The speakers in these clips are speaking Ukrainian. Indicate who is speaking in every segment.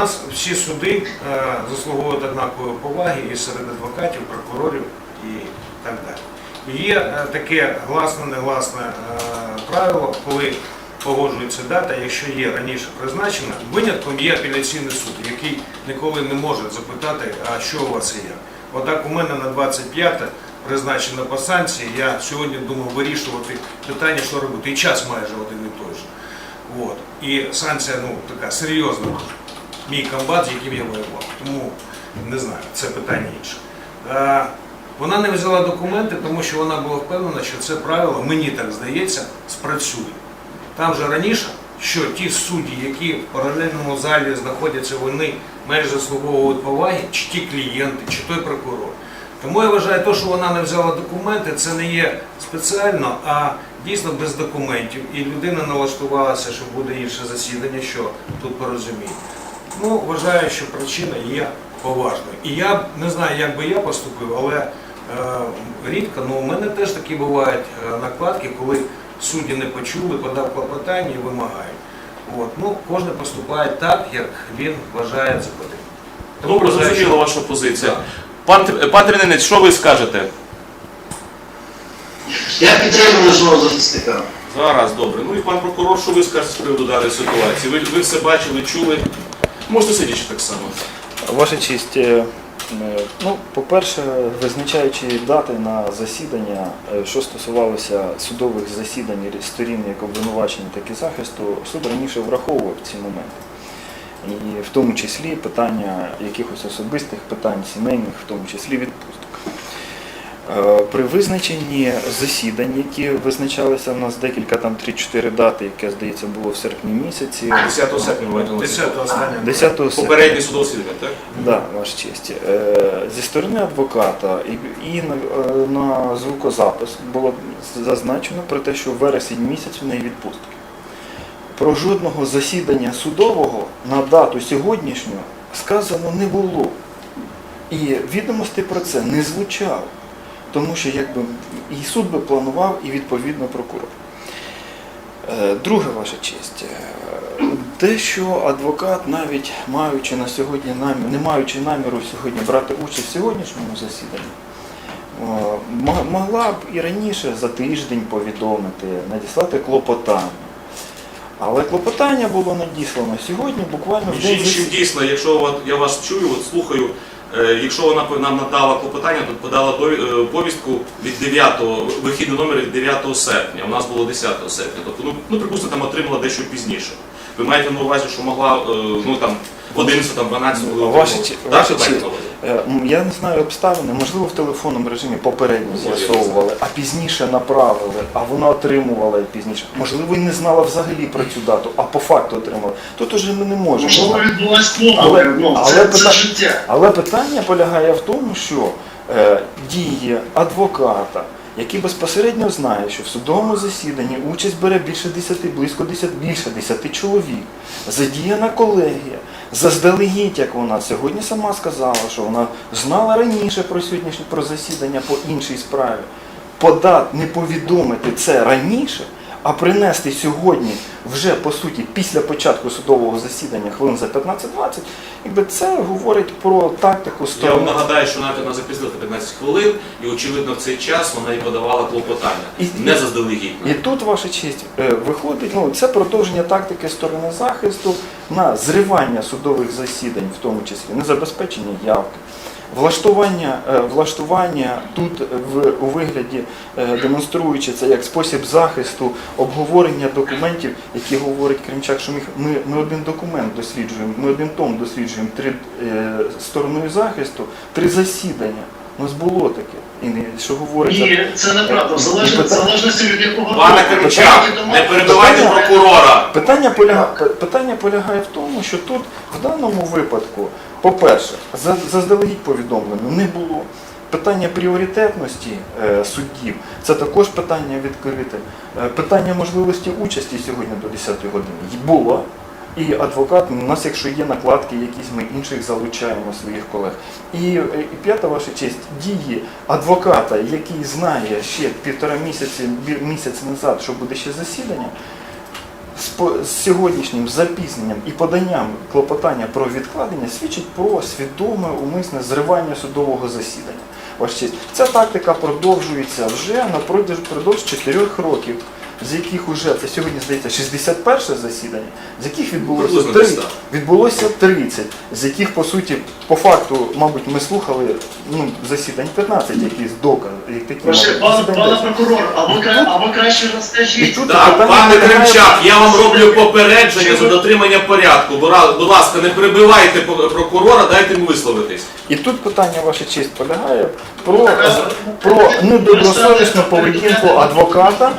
Speaker 1: нас всі суди е, заслуговують однакової поваги і серед адвокатів, прокурорів і так далі. Є е, таке гласне-негласне е, правило, коли погоджується дата, якщо є раніше призначена, винятком є апеляційний суд, який ніколи не може запитати, а що у вас є. Отак у мене на 25-те призначено по санкції, я сьогодні думав вирішувати питання, що робити. І час майже один і той же. От. І санкція ну, така серйозна. Мій комбат, з яким я воював. Тому не знаю, це питання інше. Е, вона не взяла документи, тому що вона була впевнена, що це правило, мені так здається, спрацює. Там же раніше, що ті судді, які в паралельному залі знаходяться, вони майже заслуговують поваги, чи ті клієнти, чи той прокурор. Тому я вважаю, те, що вона не взяла документи, це не є спеціально, а дійсно без документів. І людина налаштувалася, що буде інше засідання, що тут порозуміє. Ну, вважаю, що причина є поважною. І я не знаю, як би я поступив, але е, рідко, ну у мене теж такі бувають е, накладки, коли судді не почули, подав клопотання і вимагають. От. Ну, кожен поступає так, як він вважає за потрібне. Тому
Speaker 2: Добре,
Speaker 1: вважаю,
Speaker 2: зрозуміла
Speaker 1: що-
Speaker 2: ваша позиція.
Speaker 1: Так.
Speaker 2: Пан, пан що ви скажете?
Speaker 3: Я підтримую свого захисника.
Speaker 2: Зараз добре. Ну і пан прокурор, що ви скажете з приводу даної ситуації? Ви, ви все бачили, чули. Можете сидячи так само.
Speaker 4: Ваша честь, е, е, ну, по-перше, визначаючи дати на засідання, е, що стосувалося судових засідань сторін як обвинувачення, так і захисту, суд раніше враховував ці моменти. І в тому числі питання якихось особистих питань, сімейних, в тому числі відпусток. Е, При визначенні засідань, які визначалися в нас декілька там 3-4 дати, яке здається було в серпні місяці.
Speaker 2: 10 серпня ви маєте на увазі.
Speaker 1: 10
Speaker 4: серпня.
Speaker 2: Попередній судове засідання, так?
Speaker 4: Да, ваша честь. Е, Зі сторони адвоката і, е, на звукозапис було зазначено про те, що вересень місяць в неї відпустки. Про жодного засідання судового на дату сьогоднішню сказано не було. І відомості про це не звучало. Тому що якби і суд би планував, і відповідно прокурор. Е, Друге, ваша честь, те, що адвокат, навіть маючи на сьогодні намір, не маючи наміру сьогодні брати участь в сьогоднішньому засіданні, е, могла б і раніше за тиждень повідомити, надіслати клопотання. Але клопотання було надіслано сьогодні, буквально в день засідання.
Speaker 2: дійсно, якщо я вас чую, от слухаю, якщо вона по- нам надала клопотання, то подала е, повістку від 9, вихідний номер від 9 серпня. У нас було 10 серпня. Тобто, ну, ну припустимо, там отримала дещо пізніше. Ви маєте на увазі, що могла е, ну там в 11, там 12
Speaker 4: Ну, ваші
Speaker 2: отримала?
Speaker 4: чи-
Speaker 2: Так,
Speaker 4: ваші
Speaker 2: ви маєте
Speaker 4: чи-
Speaker 2: на увазі?
Speaker 4: Е, м, Я не знаю обставини, можливо, в телефонному режимі попередньо
Speaker 2: не
Speaker 4: з'ясовували, а пізніше направили, а вона отримувала пізніше. Можливо, і не знала взагалі про цю дату, а по факту отримала. Тут уже ми не можемо.
Speaker 3: Можливо, відбулась
Speaker 4: Але-
Speaker 3: помилка. Ну,
Speaker 4: але
Speaker 3: життя.
Speaker 4: Але питання полягає в тому, що е, дії адвоката, який безпосередньо знає, що в судовому засіданні участь бере більше 10, близько 10, більше 10 чоловік, задіяна колегія, заздалегідь, як вона сьогодні сама сказала, що вона знала раніше про сьогоднішнє про засідання по іншій справі. Подат не повідомити це раніше, а принести сьогодні, вже по суті, після початку судового засідання, хвилин за 15-20, якби це говорить про тактику
Speaker 2: Я вам нагадаю, що навіть вона запізнила 15 хвилин, і очевидно в цей час вона і подавала клопотання.
Speaker 4: І-
Speaker 2: Не заздалегідь.
Speaker 4: І тут, ваша честь, е, виходить, ну це продовження тактики сторони захисту на зривання судових засідань, в тому числі незабезпечення явки. Влаштування, е, влаштування тут в, у вигляді, е, демонструючи це як спосіб захисту, обговорення документів, які говорить Кримчак, що ми, ми, ми один документ досліджуємо, ми один том досліджуємо три е, стороною захисту, три засідання. У нас було таке. І не- що говорить за-
Speaker 3: І це неправда.
Speaker 4: І
Speaker 3: залежності, від якого
Speaker 2: Пане. Кримчак, не
Speaker 4: Питання-
Speaker 2: прокурора.
Speaker 4: Питання полягає, питання полягає в тому, що тут в даному випадку, по-перше, заздалегідь повідомлено не було. Питання пріоритетності е, суддів це також питання відкрите. Е, питання можливості участі сьогодні до 10 години було. І адвокат, у нас, якщо є накладки, якісь ми інших залучаємо своїх колег. І, і п'ята ваша честь, дії адвоката, який знає ще півтора місяці, місяць назад, що буде ще засідання, з, сьогоднішнім запізненням і поданням клопотання про відкладення свідчить про свідоме умисне зривання судового засідання. Ось ця тактика продовжується вже на продовж, продовж 4 років, з яких уже це сьогодні здається 61 засідання, з яких відбулося
Speaker 2: Приблизно
Speaker 4: 3,
Speaker 2: десь так.
Speaker 4: відбулося 30, з яких по суті, по факту, мабуть, ми слухали ну, засідань 15, якісь докази, як такі мабуть,
Speaker 3: пане,
Speaker 4: засідань
Speaker 3: пане
Speaker 4: 10.
Speaker 3: прокурор, а ви, кра- а ви краще
Speaker 4: І
Speaker 3: розкажіть.
Speaker 4: тут
Speaker 2: Так,
Speaker 4: питання
Speaker 2: пане
Speaker 4: полягає-
Speaker 2: Кримчак, я вам роблю попередження за дотримання порядку. Будь ра- Будь ласка, не перебивайте по- прокурора, дайте йому висловитись.
Speaker 4: І тут питання, ваша честь, полягає про, про недобросовісну поведінку адвоката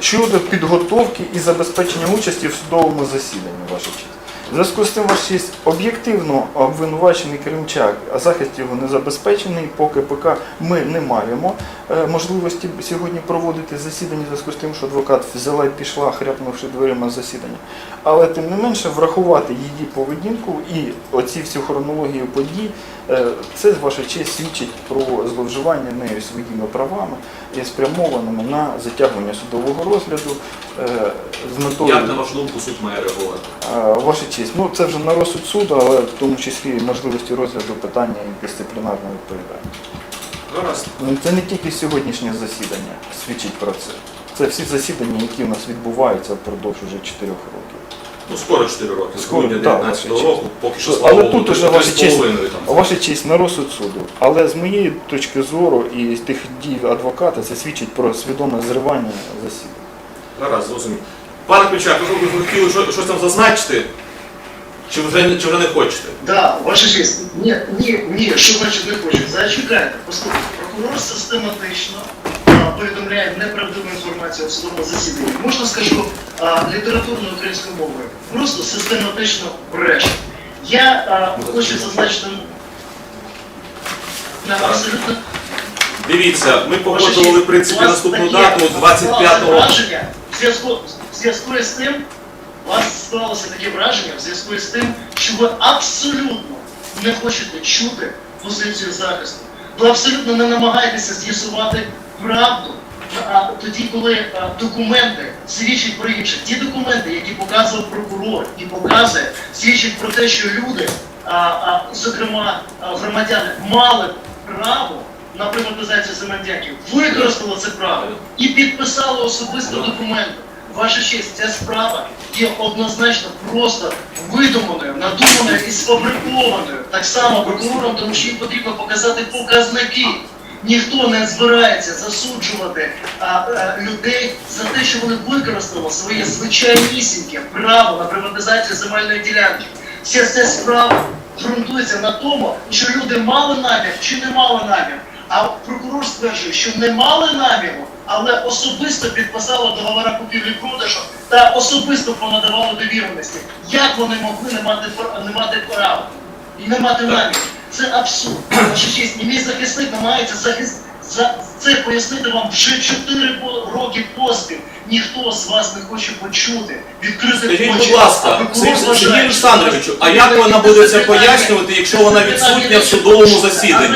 Speaker 4: щодо підготовки і забезпечення участі в судовому засіданні, ваша честь. В зв'язку з тим, ваша честь, об'єктивно обвинувачений Кримчак, а захист його не забезпечений, по КПК ми не маємо е, можливості сьогодні проводити засідання в зв'язку з тим, що адвокат взяла і пішла, хряпнувши дверима засідання. Але тим не менше врахувати її поведінку і оці всю хронологію подій, е, це ваша честь свідчить про зловживання нею своїми правами і спрямованими на затягування судового розгляду е, з метою.
Speaker 2: Як на вашу думку суд має реагувати?
Speaker 4: Е, Ваша честь, ну це вже на розсуд суду, але в тому числі можливості розгляду питання і дисциплінарної відповідальності.
Speaker 2: Гаразд.
Speaker 4: Ну, Це не тільки сьогоднішнє засідання свідчить про це. Це всі засідання, які у нас відбуваються впродовж уже 4 років.
Speaker 2: Ну, скоро 4 роки, з
Speaker 4: Скоро,
Speaker 2: грудня
Speaker 4: так,
Speaker 2: 19
Speaker 4: ваша
Speaker 2: року, поки що
Speaker 4: Але
Speaker 2: слава
Speaker 4: тут уже
Speaker 2: три
Speaker 4: ваша
Speaker 2: з
Speaker 4: честь,
Speaker 2: половиною там.
Speaker 4: ваша честь на розсуд суду. Але з моєї точки зору і з тих дій адвоката це свідчить про свідоме зривання засідання.
Speaker 2: Гаразд, зрозумів. Пане Кримчак, ви ви хотіли що- щось там зазначити? Чи вже, чи вже не хочете?
Speaker 3: Да, ваша честь. Ні, ні, ні, що значить не хочу. Зачекайте, послухайте, прокурор систематично повідомляє неправдиву інформацію в судовому засіданні. Можна скажу а, літературною українською мовою. Просто систематично бреше. Я а, хочу зазначити на абсолютно
Speaker 2: Дивіться, ми погоджували, в принципі, наступну дату 25-го.
Speaker 3: враження зв'язку в зв'язку з тим, у вас склалося таке враження в зв'язку з тим, що ви абсолютно не хочете чути позицію захисту. Ви абсолютно не намагаєтеся з'ясувати правду. А тоді, коли а, документи свідчать про інше, ті документи, які показував прокурор і показує, свідчать про те, що люди, а, а, зокрема а, громадяни, мали право на приватизацію земельдяків, використали це право і підписали особисто документи. Ваша честь, ця справа є однозначно просто видуманою, надуманою і сфабрикованою. Так само прокурором, тому що їм потрібно показати показники. Ніхто не збирається засуджувати а, а, людей за те, що вони використали своє звичайнісіньке право на приватизацію земельної ділянки. Вся ця справа ґрунтується на тому, що люди мали намір чи не мали намір. А прокурор стверджує, що не мали наміру, але особисто підписали договори купівлі-продажу та особисто понадавали довіреності. Як вони могли не мати не мати права і не мати наміру? Це абсурд. І мій захисник намагається захист за це пояснити вам вже 4 роки поспіль. Ніхто з вас не хоче почути. Відкрити
Speaker 2: Скажіть, будь ласка,
Speaker 3: що-
Speaker 2: Олександровичу, а як вона буде це пояснювати, якщо вона відсутня в судовому засіданні?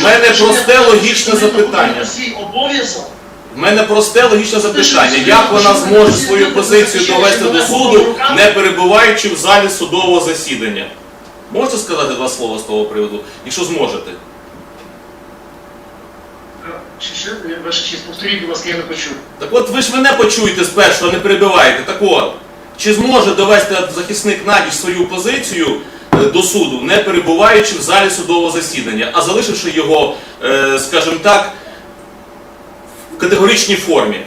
Speaker 2: В мене просте логічне запитання. В мене просте логічне запитання. Як вона зможе свою позицію довести до суду, не перебуваючи в залі судового засідання? Можете сказати два слова з того приводу, якщо зможете?
Speaker 3: Чи? Ваша честь, повторіть, будь ласка, я не почув.
Speaker 2: Так от ви ж мене почуєте спершу, а не перебиваєте. Так от, чи зможе довести захисник Надіж свою позицію е, до суду, не перебуваючи в залі судового засідання, а залишивши його, е, скажімо так, в категоричній формі?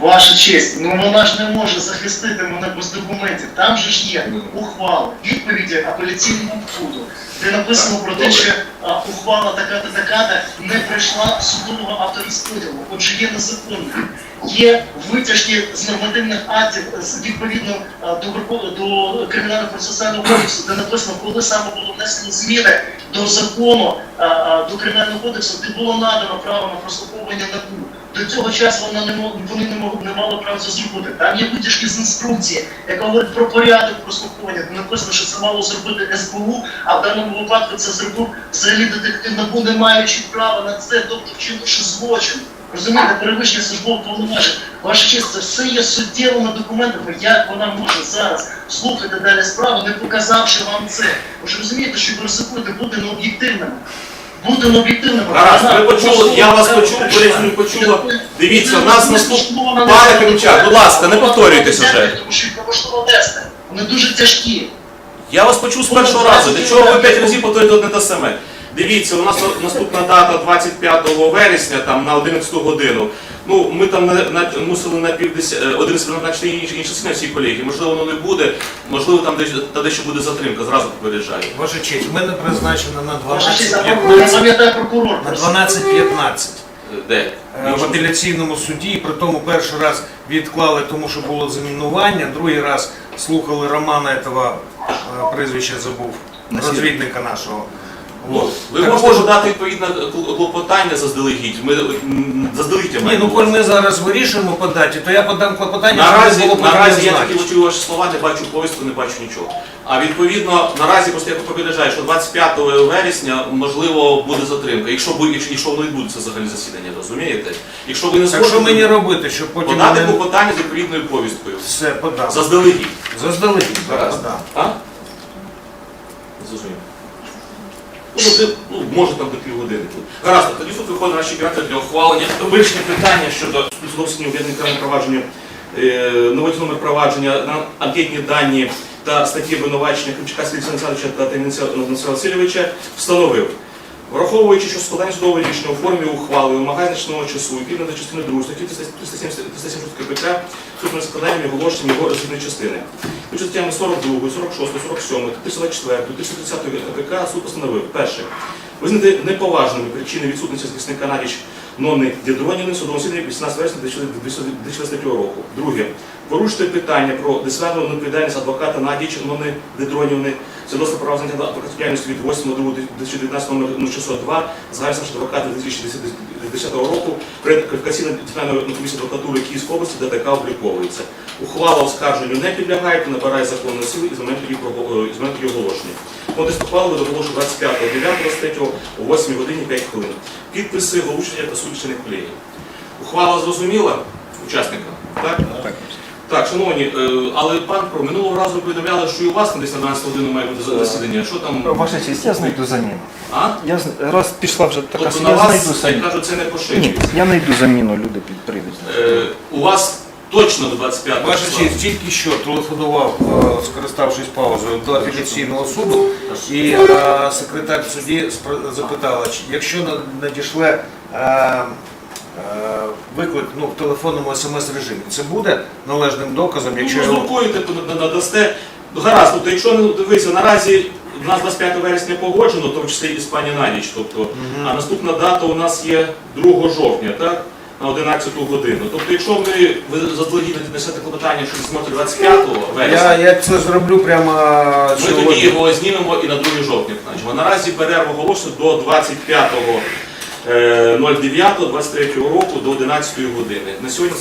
Speaker 3: Ваша честь, ну вона ж не може захистити мене без документів. Там же ж є ухвала, відповіді апеляційного суду, де написано про те, що а, ухвала така-та така-та не пройшла судового авторозподілу, отже є незаконною. Є витяжки з нормативних актів відповідно до, Верхов- до кримінального процесуального кодексу, де написано, коли саме було внесено зміни до закону а, а, до кримінального кодексу, де було надано право на прослуховування НАБУ. До цього часу вона не мог, вони не, мог, не мали права це зробити. Там є витяжки з інструкції, яка говорить про порядок прослуховування. Де написано, що це мало зробити СБУ, а в даному випадку це зробив взагалі детектив НАБУ, не маючи права на це, тобто вчинивши злочин. Розумієте, перевищення службових повноважень. Ваша честь, це все є суттєвими документами, як вона може зараз слухати далі справу, не показавши вам це. Ви ж розумієте, що ви ризикуєте бути необ'єктивними. Бути необ'єктивними.
Speaker 2: Гаразд, ви почули, я вас почув,
Speaker 3: вирішати.
Speaker 2: поясню, почула. Дивіться, у нас
Speaker 3: не
Speaker 2: наступ... Пане Кримчак, будь ласка, не повторюйтесь
Speaker 3: Взяти,
Speaker 2: уже.
Speaker 3: Тому що тести. Вони дуже тяжкі.
Speaker 2: Я вас почув з першого разу. Для чого ви п'ять разів повторюєте одне те саме? Дивіться, у нас наступна дата 25 вересня, там на 11 годину. Ну, ми там на, на, мусили на півдесят, 11 назначити інші, інші всі колеги. Можливо, воно не буде, можливо, там десь, та дещо буде затримка, зразу попереджаю.
Speaker 1: Ваша честь, в мене призначено на
Speaker 3: Ваша
Speaker 1: 12.15.
Speaker 3: прокурор.
Speaker 1: На 12.15.
Speaker 2: Де?
Speaker 1: Е, В апеляційному суді, при тому перший раз відклали, тому що було замінування, другий раз слухали Романа этого, е, прізвище забув, розвідника нашого.
Speaker 2: Ну, ви
Speaker 1: Так
Speaker 2: можете
Speaker 1: от,
Speaker 2: подати відповідне клопотання заздалегідь. Ми заздалегідь
Speaker 1: Ні, ну коли ми зараз вирішуємо подати, то я подам клопотання,
Speaker 2: Наразі,
Speaker 1: було
Speaker 2: наразі я тільки почую ваші слова, не бачу повістку, не бачу нічого. А відповідно, наразі просто я попереджаю, що 25 вересня можливо буде затримка, якщо ви якщо, воно відбудеться взагалі засідання, розумієте? Якщо ви не
Speaker 1: Так що
Speaker 2: зможете
Speaker 1: мені робити, щоб потім
Speaker 2: подати
Speaker 1: не...
Speaker 2: клопотання з відповідною повісткою.
Speaker 1: все подам.
Speaker 2: Заздалегідь.
Speaker 1: Заздалегідь,
Speaker 2: Гаразд.
Speaker 1: Подам.
Speaker 2: Ну, може там до півгодини тут. Гаразд, тоді суд виходить на наші кімнати для ухвалення вирішення питання щодо зовсім кримінального провадження, е, новий провадження анкетні дані та статті обвинувачення Кримчака Сергія Олександровича та Олександра Васильовича встановив. Враховуючи, що складання судового рішення у формі ухвали вимагає значного часу, відповідно до частини 2 статті 370 370 КПК, суд складанням і оголошенням його розвідної частини. У статтями 42, 46, 47, 324, 330 КПК суд постановив. Перше. Визнати неповажними причини відсутності захисника на річ Нони Дідроніни судового засідання 18 вересня 2023 року. Друге. Порушити питання про дисциплінарну відповідальність адвоката Надіч Нони Дидронівни відносно права заняття адвокатської від 8.2.2019 номер 602 загальний адвоката 2010 року перед кваліфікаційною дисциплінарною комісією адвокатури Київської області ДТК обліковується. Ухвала оскарженню не підлягає, набирає законної сили і з моменту е, її оголошення. Контекст ухвали оголошую 25.09.23 о 8 годині 5 хвилин. Підписи, оголошення та суд членів. Ухвала зрозуміла учасникам? Так?
Speaker 4: Так.
Speaker 2: Так, шановні, е, але пан про минулого разу повідомляли, що і у вас на 12 годину має бути засідання. Що там?
Speaker 4: Ваша честь, я знайду заміну.
Speaker 2: А?
Speaker 4: Я з- раз пішла вже така,
Speaker 2: Тобто
Speaker 4: я
Speaker 2: на вас,
Speaker 4: знайду
Speaker 2: я
Speaker 4: заміну.
Speaker 2: кажу, це не
Speaker 4: Ні,
Speaker 2: поширюється.
Speaker 4: я знайду заміну, люди під-.
Speaker 2: Е, у вас точно до 25
Speaker 1: Ваша
Speaker 2: числа.
Speaker 1: честь, тільки що телефонував, е, скориставшись паузою, до апеляційного суду, і е, секретар судді спро- запитала, чи якщо на- надійшле е, е, виклик ну, в телефонному смс-режимі, це буде належним доказом,
Speaker 2: Ну,
Speaker 1: якщо
Speaker 2: ви
Speaker 1: його...
Speaker 2: роздрукуєте, надасте. Ну, Гаразд, тобто, якщо не дивися, наразі у нас 25 вересня погоджено, в тому числі і з пані Надіч. Тобто, а наступна дата у нас є 2 жовтня, так? На 11 годину. Тобто, якщо ми ви заздалегідь несете клопотання, що ви зможете 25 вересня,
Speaker 1: Я, я це зроблю прямо
Speaker 2: ми тоді його знімемо і на 2 жовтня. значимо. Наразі перерву оголошую до 25 09.23 року до 11 години. На сьогодні